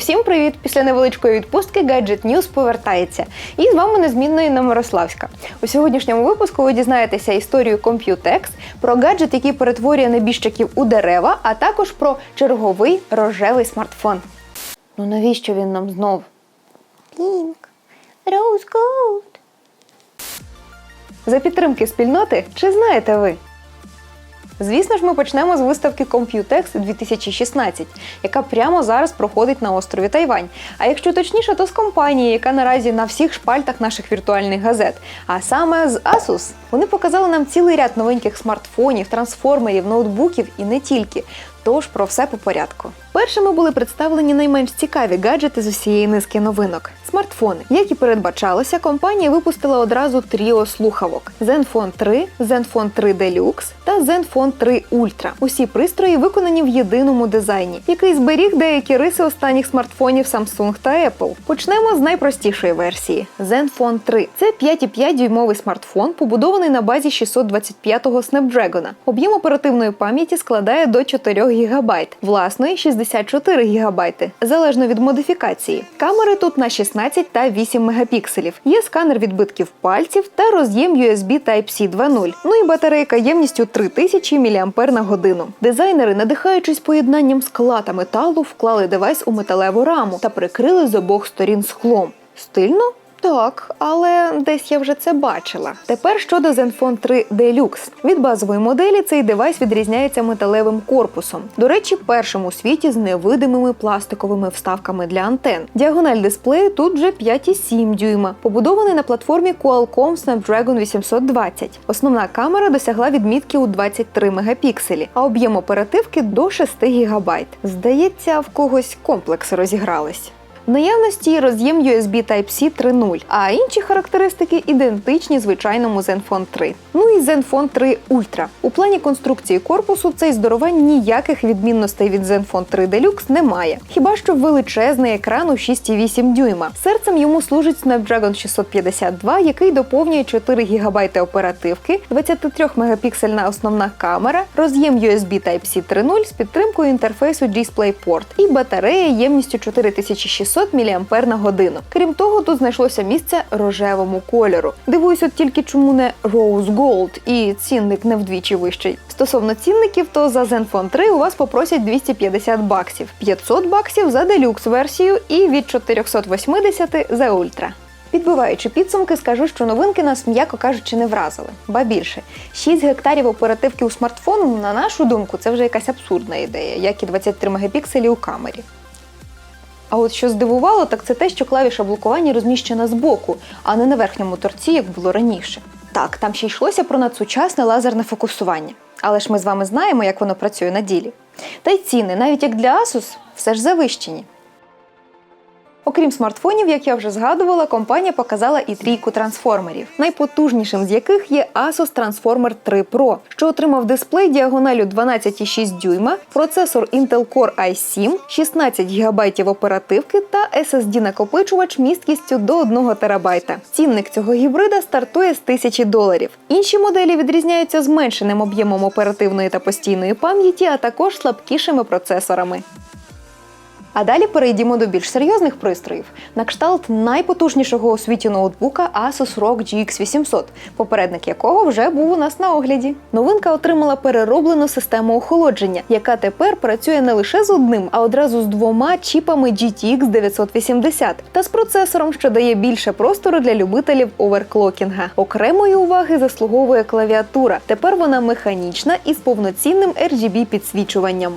Усім привіт! Після невеличкої відпустки Gadget News повертається. І з вами незмінно Інна Мирославська. У сьогоднішньому випуску ви дізнаєтеся історію Computex, про гаджет, який перетворює небіжчиків у дерева, а також про черговий рожевий смартфон. Ну навіщо він нам знов? Pink, Rose Gold. За підтримки спільноти, чи знаєте ви? Звісно ж, ми почнемо з виставки Computex 2016, яка прямо зараз проходить на острові Тайвань. А якщо точніше, то з компанії, яка наразі на всіх шпальтах наших віртуальних газет. А саме з Asus. Вони показали нам цілий ряд новеньких смартфонів, трансформерів, ноутбуків і не тільки. Тож про все по порядку. Першими були представлені найменш цікаві гаджети з усієї низки новинок смартфони. Як і передбачалося, компанія випустила одразу тріо слухавок: Zenfone 3, Zenfone 3 Deluxe та Zenfone 3 Ultra. Усі пристрої виконані в єдиному дизайні, який зберіг деякі риси останніх смартфонів Samsung та Apple. Почнемо з найпростішої версії Zenfone 3. Це 5,5 дюймовий смартфон, побудований на базі 625-го Snapdragon. Об'єм оперативної пам'яті складає до 4 ГБ, власної 64 ГБ, залежно від модифікації. Камери тут на 16 та 8 мегапікселів. Є сканер відбитків пальців та роз'єм USB Type-C 2.0. Ну і батарейка ємністю 3000 мАч на годину. Дизайнери, надихаючись поєднанням скла та металу, вклали девайс у металеву раму та прикрили з обох сторін склом. Стильно? Так, але десь я вже це бачила. Тепер щодо Zenfone 3 Deluxe. Від базової моделі цей девайс відрізняється металевим корпусом. До речі, першим у світі з невидимими пластиковими вставками для антен. Діагональ дисплею тут вже 5,7 дюйма, побудований на платформі Qualcomm Snapdragon 820. Основна камера досягла відмітки у 23 мегапікселі, а об'єм оперативки до 6 ГБ. Здається, в когось комплекс розігрались. Наявності роз'єм USB Type-C 3.0, а інші характеристики ідентичні звичайному Zenfone 3. Ну і Zenfone 3 Ultra. У плані конструкції корпусу цей здоровань ніяких відмінностей від Zenfone 3 Deluxe немає. Хіба що величезний екран у 6,8 дюйма. Серцем йому служить Snapdragon 652, який доповнює 4 ГБ оперативки, 23-мегапіксельна основна камера, роз'єм USB Type-C 3.0 з підтримкою інтерфейсу DisplayPort і батарея ємністю 4600 мАч на годину. Крім того, тут знайшлося місце рожевому кольору. Дивуюсь, от тільки чому не Rose Gold і цінник не вдвічі вищий. Стосовно цінників, то за Zenfone 3 у вас попросять 250 баксів, 500 баксів за делюкс версію і від 480 за ультра. Підбиваючи підсумки, скажу, що новинки нас, м'яко кажучи, не вразили. Ба більше, 6 гектарів оперативки у смартфону, на нашу думку, це вже якась абсурдна ідея, як і 23 мегапікселі у камері. А от що здивувало, так це те, що клавіша блокування розміщена збоку, а не на верхньому торці, як було раніше. Так, там ще йшлося про надсучасне лазерне фокусування. Але ж ми з вами знаємо, як воно працює на ділі. Та й ціни, навіть як для Asus, все ж завищені. Окрім смартфонів, як я вже згадувала, компанія показала і трійку трансформерів, найпотужнішим з яких є Asus Transformer 3 Pro, що отримав дисплей діагоналю 12,6 дюйма, процесор Intel Core i7, 16 ГБ оперативки та SSD-накопичувач місткістю до 1 ТБ. Цінник цього гібрида стартує з 1000 доларів. Інші моделі відрізняються зменшеним об'ємом оперативної та постійної пам'яті, а також слабкішими процесорами. А далі перейдімо до більш серйозних пристроїв. На кшталт найпотужнішого у світі ноутбука Asus ROG GX 800, попередник якого вже був у нас на огляді. Новинка отримала перероблену систему охолодження, яка тепер працює не лише з одним, а одразу з двома чіпами GTX 980 та з процесором, що дає більше простору для любителів оверклокінга. Окремої уваги заслуговує клавіатура. Тепер вона механічна і з повноцінним RGB підсвічуванням.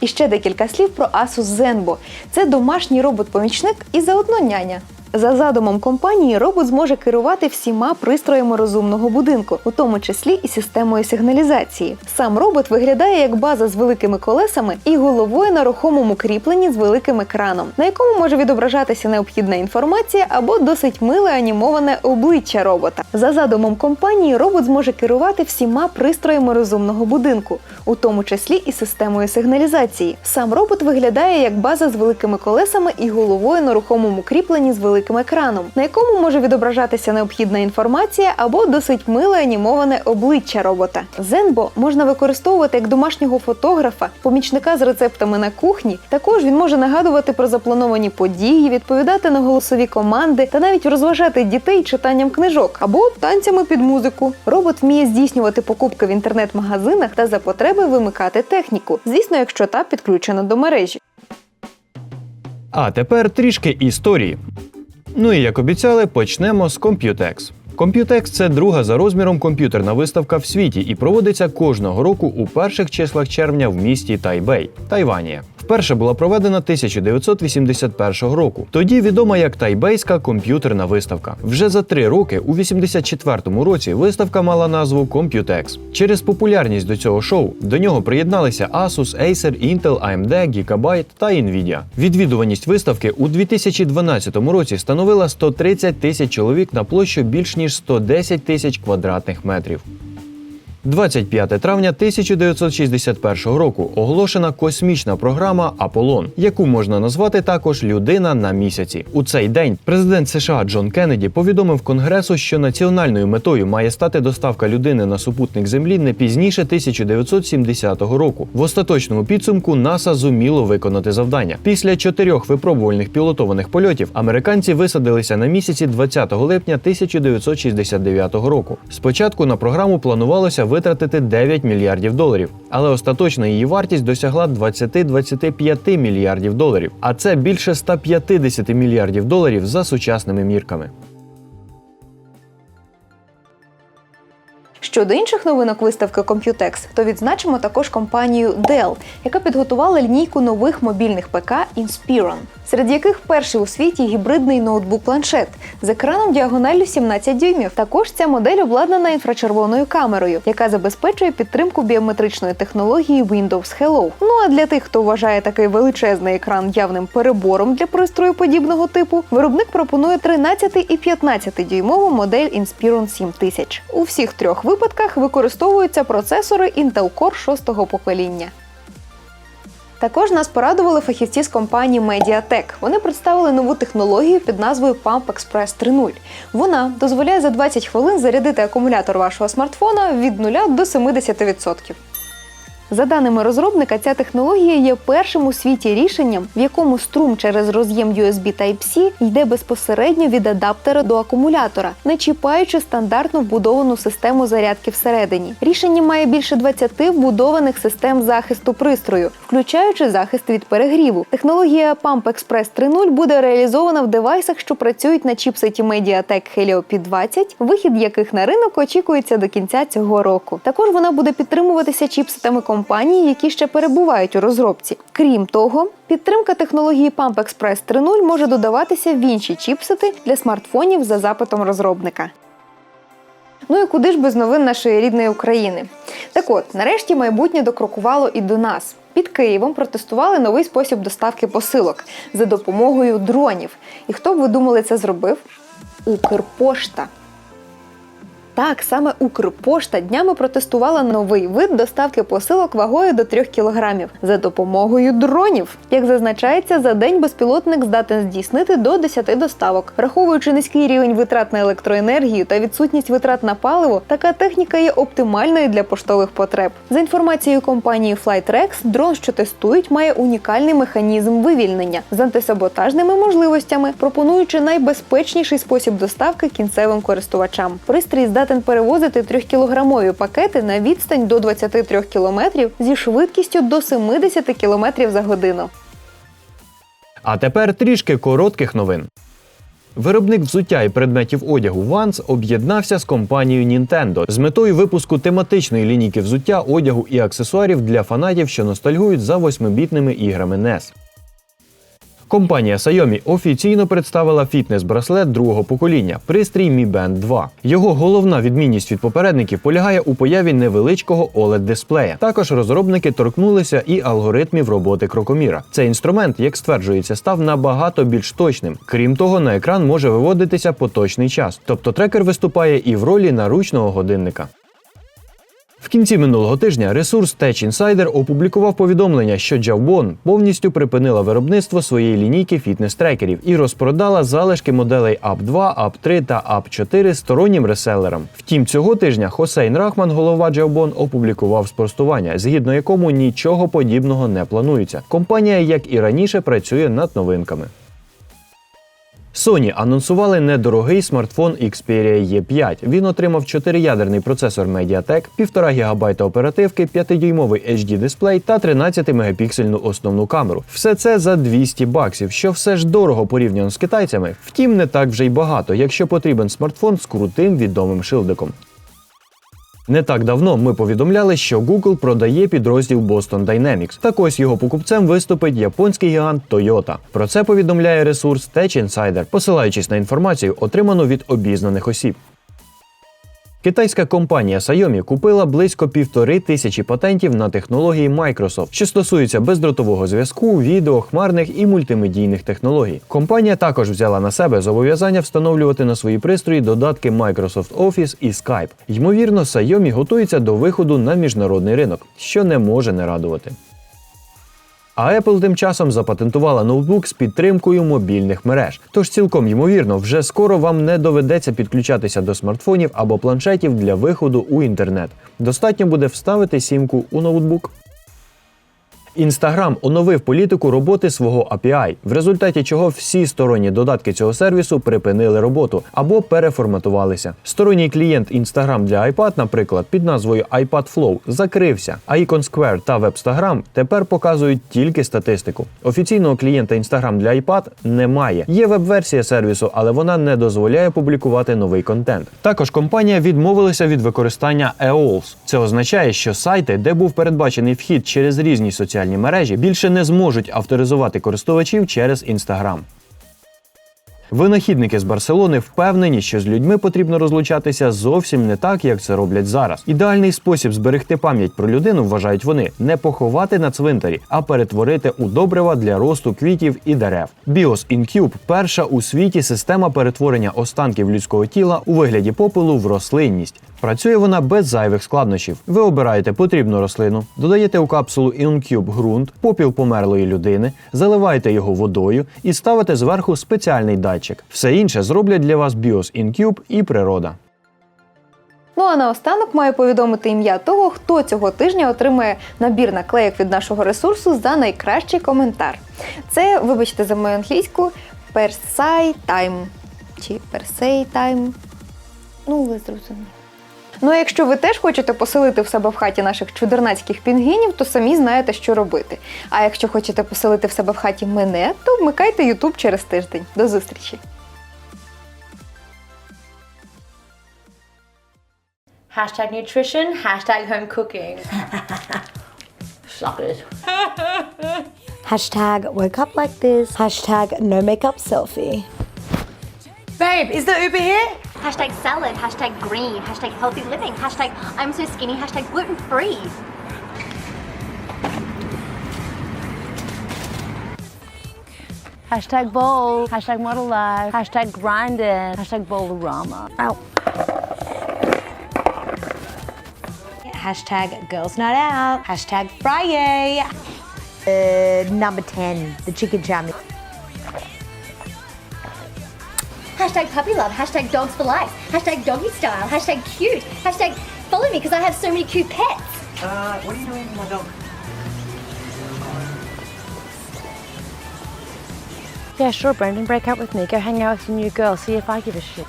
І ще декілька слів про Asus Zenbo. Це домашній робот-помічник і заодно няня. За задумом компанії, робот зможе керувати всіма пристроями розумного будинку, у тому числі і системою сигналізації. Сам робот виглядає як база з великими колесами і головою на рухомому кріпленні з великим екраном, на якому може відображатися необхідна інформація або досить миле анімоване обличчя робота. За задумом компанії, робот зможе керувати всіма пристроями розумного будинку, у тому числі і системою сигналізації. Сам робот виглядає як база з великими колесами і головою на рухомому кріпленні з великим великим екраном, на якому може відображатися необхідна інформація або досить миле анімоване обличчя робота. Зенбо можна використовувати як домашнього фотографа, помічника з рецептами на кухні. Також він може нагадувати про заплановані події, відповідати на голосові команди та навіть розважати дітей читанням книжок або танцями під музику. Робот вміє здійснювати покупки в інтернет-магазинах та за потреби вимикати техніку, звісно, якщо та підключена до мережі. А тепер трішки історії. Ну і як обіцяли, почнемо з Computex. Computex – це друга за розміром комп'ютерна виставка в світі і проводиться кожного року у перших числах червня в місті Тайбей, Тайванія. Вперше була проведена 1981 року. Тоді відома як Тайбейська комп'ютерна виставка. Вже за три роки, у 84-му році, виставка мала назву Computex. Через популярність до цього шоу до нього приєдналися Asus, Acer, Intel, AMD, Gigabyte та Nvidia. Відвідуваність виставки у 2012 році становила 130 тисяч чоловік на площу більш ніж 110 тисяч квадратних метрів. 25 травня 1961 року оголошена космічна програма Аполлон, яку можна назвати також Людина на місяці. У цей день президент США Джон Кеннеді повідомив Конгресу, що національною метою має стати доставка людини на супутник Землі не пізніше 1970 року. В остаточному підсумку НАСА зуміло виконати завдання. Після чотирьох випробувальних пілотованих польотів американці висадилися на місяці 20 липня 1969 року. Спочатку на програму планувалося витратити 9 мільярдів доларів, але остаточна її вартість досягла 20-25 мільярдів доларів, а це більше 150 мільярдів доларів за сучасними мірками. Щодо інших новинок виставки Computex, то відзначимо також компанію Dell, яка підготувала лінійку нових мобільних ПК Inspiron, серед яких перший у світі гібридний ноутбук-планшет з екраном діагоналлю 17 дюймів. Також ця модель обладнана інфрачервоною камерою, яка забезпечує підтримку біометричної технології Windows Hello. Ну а для тих, хто вважає такий величезний екран явним перебором для пристрою подібного типу, виробник пропонує 13 і 15 дюймову модель Inspiron 7000. У всіх трьох випадках використовуються процесори Intel Core 6 покоління. Також нас порадували фахівці з компанії Mediatek. Вони представили нову технологію під назвою Pump Express 3.0. Вона дозволяє за 20 хвилин зарядити акумулятор вашого смартфона від 0 до 70%. За даними розробника, ця технологія є першим у світі рішенням, в якому струм через роз'єм USB Type-C йде безпосередньо від адаптера до акумулятора, не чіпаючи стандартну вбудовану систему зарядки всередині. Рішення має більше 20 вбудованих систем захисту пристрою, включаючи захист від перегріву. Технологія Pump Express 3.0 буде реалізована в девайсах, що працюють на чіпсеті Mediatek Helio P20, вихід яких на ринок очікується до кінця цього року. Також вона буде підтримуватися чіпсетами компаній, які ще перебувають у розробці. Крім того, підтримка технології Pump Express 3.0 може додаватися в інші чіпсети для смартфонів за запитом розробника. Ну і куди ж без новин нашої рідної України? Так от, нарешті майбутнє докрокувало і до нас. Під Києвом протестували новий спосіб доставки посилок за допомогою дронів. І хто б ви думали це зробив? Укрпошта. Так, саме Укрпошта днями протестувала новий вид доставки посилок вагою до 3 кілограмів за допомогою дронів. Як зазначається, за день безпілотник здатен здійснити до 10 доставок. Враховуючи низький рівень витрат на електроенергію та відсутність витрат на паливо, така техніка є оптимальною для поштових потреб. За інформацією компанії Flightrex, дрон, що тестують, має унікальний механізм вивільнення з антисаботажними можливостями, пропонуючи найбезпечніший спосіб доставки кінцевим користувачам. Пристрій здатен перевозити 3-кілограмові пакети на відстань до 23 кілометрів зі швидкістю до 70 кілометрів за годину. А тепер трішки коротких новин. Виробник взуття і предметів одягу Vans об'єднався з компанією Nintendo з метою випуску тематичної лінійки взуття, одягу і аксесуарів для фанатів, що ностальгують за восьмибітними іграми NES. Компанія Xiaomi офіційно представила фітнес-браслет другого покоління пристрій Mi Band 2. Його головна відмінність від попередників полягає у появі невеличкого oled дисплея. Також розробники торкнулися і алгоритмів роботи крокоміра. Цей інструмент, як стверджується, став набагато більш точним. Крім того, на екран може виводитися поточний час, тобто трекер виступає і в ролі наручного годинника. В кінці минулого тижня ресурс Tech Insider опублікував повідомлення, що Jawbone повністю припинила виробництво своєї лінійки фітнес-трекерів і розпродала залишки моделей Up 2, Up 3 та Up 4 стороннім реселерам. Втім, цього тижня Хосейн Рахман, голова Jawbone, опублікував спростування, згідно якому нічого подібного не планується. Компанія, як і раніше, працює над новинками. Sony анонсували недорогий смартфон Xperia E5. Він отримав 4-ядерний процесор Mediatek, 1,5 ГБ оперативки, 5-дюймовий HD дисплей та 13-мегапіксельну основну камеру. Все це за 200 баксів, що все ж дорого порівняно з китайцями. Втім, не так вже й багато, якщо потрібен смартфон з крутим відомим шилдиком. Не так давно ми повідомляли, що Google продає підрозділ Boston Dynamics. Так ось його покупцем виступить японський гігант Toyota. Про це повідомляє ресурс Tech Insider, посилаючись на інформацію, отриману від обізнаних осіб. Китайська компанія Xiaomi купила близько півтори тисячі патентів на технології Microsoft, що стосуються бездротового зв'язку, відео, хмарних і мультимедійних технологій. Компанія також взяла на себе зобов'язання встановлювати на свої пристрої додатки Microsoft Office і Skype. Ймовірно, Xiaomi готується до виходу на міжнародний ринок, що не може не радувати. А Apple тим часом запатентувала ноутбук з підтримкою мобільних мереж. Тож цілком ймовірно, вже скоро вам не доведеться підключатися до смартфонів або планшетів для виходу у інтернет. Достатньо буде вставити сімку у ноутбук. Інстаграм оновив політику роботи свого API, в результаті чого всі сторонні додатки цього сервісу припинили роботу або переформатувалися. Сторонній клієнт Instagram для iPad, наприклад, під назвою iPad Flow, закрився, а Icon Square та WebStagram тепер показують тільки статистику. Офіційного клієнта Instagram для iPad немає. Є веб-версія сервісу, але вона не дозволяє публікувати новий контент. Також компанія відмовилася від використання EOLs. Це означає, що сайти, де був передбачений вхід через різні соціальні мережі, більше не зможуть авторизувати користувачів через Instagram. Винахідники з Барселони впевнені, що з людьми потрібно розлучатися зовсім не так, як це роблять зараз. Ідеальний спосіб зберегти пам'ять про людину, вважають вони, не поховати на цвинтарі, а перетворити у добрива для росту квітів і дерев. BIOS InCube – перша у світі система перетворення останків людського тіла у вигляді попелу в рослинність. Працює вона без зайвих складнощів. Ви обираєте потрібну рослину, додаєте у капсулу InCube ґрунт, попіл померлої людини, заливаєте його водою і ставите зверху спеціальний датчик. Все інше зроблять для вас BIOS InCube і природа. Ну а наостанок маю повідомити ім'я того, хто цього тижня отримає набір наклеїк від нашого ресурсу за найкращий коментар. Це, вибачте за мою англійську, Persai Time. Чи Persei Time. Ну, ви зрозуміли. Ну, а якщо ви теж хочете поселити в себе в хаті наших чудернацьких пінгвінів, то самі знаєте, що робити. А якщо хочете поселити в себе в хаті мене, то вмикайте YouTube через тиждень. До зустрічі! Hashtag nutrition, hashtag home cooking. Suckers. Hashtag woke up like this. Hashtag no makeup selfie. Babe, is the Uber here? Hashtag salad, hashtag green, hashtag healthy living, hashtag I'm so skinny, hashtag gluten free. Hashtag bowl, hashtag model life, hashtag grinding, hashtag bowlerama. Ow. Hashtag girls not out. Hashtag Friday. Uh, number 10, the chicken chummy. Hashtag puppy love, hashtag dogs for life, hashtag doggy style, hashtag cute, hashtag follow me because I have so many cute pets. Uh, what are you doing with my dog? Yeah, sure, Brendan, break up with me. Go hang out with your new girl, see if I give a shit.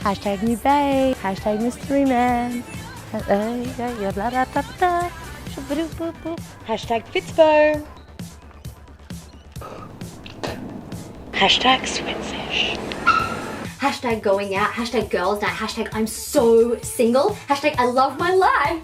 Hashtag new babe, hashtag mystery man. Hashtag uh, Hashtag switfish. Hashtag going out, hashtag girls night, hashtag I'm so single, hashtag I love my life.